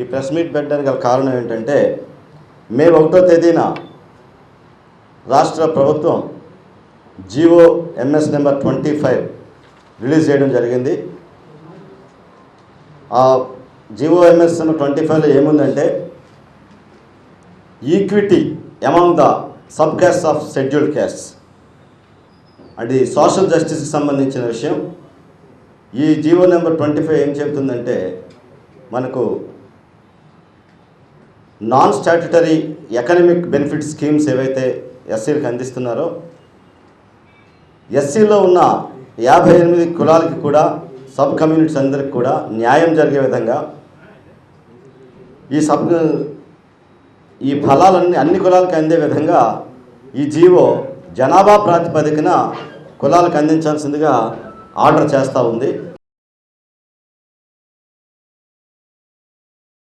ఈ press meet పెట్టడానికి గల కారణం ఏంటంటే మే ఒకటో తేదీన రాష్ట్ర ప్రభుత్వం GO MS number twenty five release చేయడం జరిగింది. ఆ జీవో ఎంఎస్ నెంబర్ ట్వంటీ ఫైవ్లో ఏముందంటే equity among the sub caste of scheduled caste. అది సోషల్ జస్టిస్కి సంబంధించిన విషయం. ఈ జీవో నెంబర్ ట్వంటీ ఫైవ్ ఏం చెబుతుందంటే మనకు non statutory economic benefit schemes ఏవైతే ఎస్సీలకు అందిస్తున్నారో ఎస్సీలో ఉన్న యాభై ఎనిమిది కులాలకి కూడా సబ్ కమ్యూనిటీస్ అందరికి కూడా న్యాయం జరిగే విధంగా ఈ సబ్ ఈ ఫలాలన్నీ అన్ని కులాలకు అందే విధంగా ఈ జీవో జనాభా ప్రాతిపదికన కులాలకు అందించాల్సిందిగా ఆర్డర్ చేస్తూ ఉంది.